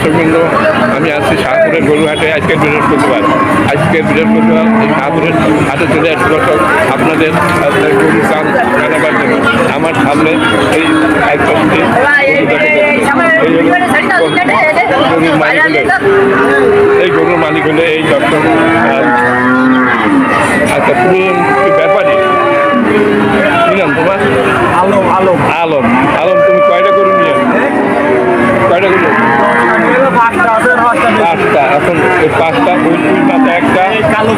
দর্শকবৃন্দ আমি আছি শাহপুরের গরুহাটে। আজকের বৃহস্পতিবার আজকের বৃহস্পতিবার এই শাহপুরের হাটে চলে আসছি দর্শক। আপনাদের গরুর দাম জানাবার জন্য। আমার সামনে এই এক পাশে গরুর মালিক হলো এই গরুর মালিক হলো এই দর্শক আচ্ছা তুমি ব্যাপারী কি নাম তোমার? আলম আলম। আলম। আলম পাঁচটা ওই দুই মাথা একটা। কালো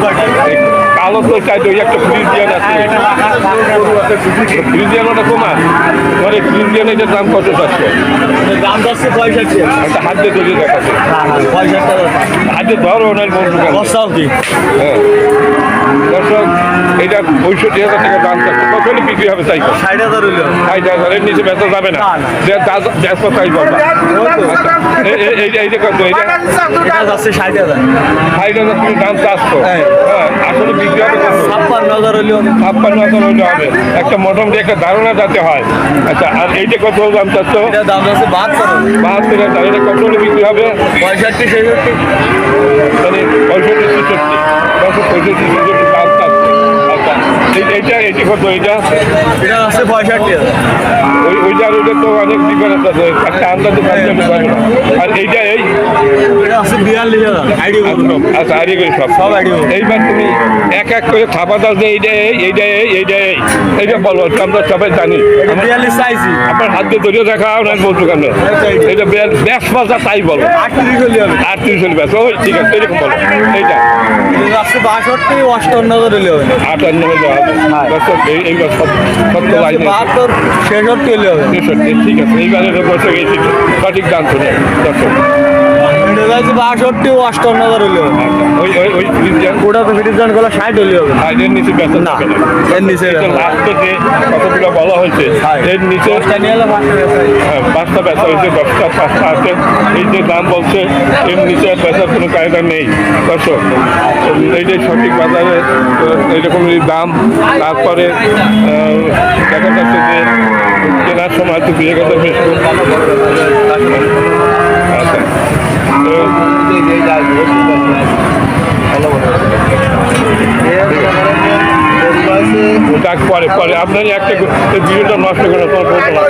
কালো তো ওই একটা ফ্রিজিয়ান আছে ফ্রিজিয়ানটা তোমার। তোমার এই ফ্রিজিয়ান এটার দাম কত চাচ্ছে দাম যাচ্ছে পঁয়ষট্টি। একটা হাত দিয়ে দেখাচ্ছে। হাতে ধরো ওনার বন্ধু বস্তাও কি হ্যাঁ। পঁয়ষট্টি হাজার টাকা দাম বিক্রি হবে কর ষাট হাজার হইল। ষাট হাজারের নিচে বেচা যাবে না। যে এই- এই- কত এইটা এটা যাচ্ছে ষাট হাজার। ষাট হাজার তুমি দাম চাচ্ছ হ্যাঁ। হ্যাঁ আসলে বিক্রি হবে কত? ছাপ্পান্ন হাজার হইল। ছাপ্পান্ন হাজার হইলে হবে। একটা মোটামুটি একটা ধারণা যাতে হয়। আচ্ছা আর এইটা কত দাম চাচ্ছ? এটা দাম যাচ্ছে বাহাত্তর বাহাত্তর হাজার। এটা কত হলে বিক্রি হবে? পঁয়ষট্টি ছেষট্টি। মানে পঁয়ষট্টি ছেষট্টি। পঁয়ষট্টি ছেষট্টি। এইটা? কত এটা যাচ্ছে পঁয়ষট্টি হাজার। ওই ওইটা আর ওইটা তো অনেক ডিফারেন্স আছে। একটা আন্দাজে পারবে না। আর এইটা এই? এটা যাচ্ছে বিয়াল্লিশ হাজার। আইডি আচ্ছা আরে করে সব। সব বলুন। এইবার তুমি এক এক করে থাপা দাও যে এইটা এই এইটা এই এইটা এই। এইটা বলো আমরা সবাই জানি। বিয়াল্লিশ চাইছি আপনার হাত দিয়ে ধরিয়ে দেখা ওনার বলছো কেন? এইটা ব্যাস বাজা তাই বলো। আটত্রিশ হবে। আটত্রিশ হলে ব্যাস ওই ঠিক আছে এরকম বলো। এইটা। এটা বাষট্টি অষ্টান্ন হবে। আটান্ন হলে হবে। এইবার সত্য লাইনে বাহাত্তর ছেষট্টি হইলে হবে। তেষট্টি ঠিক আছে। এইবারে বছর সঠিক দাম শুনে। দর্শক যাচ্ছে বাষট্টি অষ্টান্ন হাজার হবে ওই ওই ওই ফ্রিজিয়ান ওটা তো ফিটিজানগুলো ষাট হইলে হবে। সাইডের নিচে বেতন না, এর নিচে বেচা লাস্টে যে কতগুলো বলা হয়েছে এর নিচে পাঁচটা বেচা হ্যাঁ, বেচা হয়েছে দশটা পাঁচটা আছে। এই যে দাম বলছে এর নিচে আর বেচার কোনো কায়দা নেই। দর্শক এইটাই সঠিক বাজারে আহ, দাম তারপরে দেখা যাচ্ছে যে কেনার সময় তো দুই এক হাজার বেশ পরে পরে। আপনার একটা ভিডিওটা নষ্ট করে তোমার বলতে না।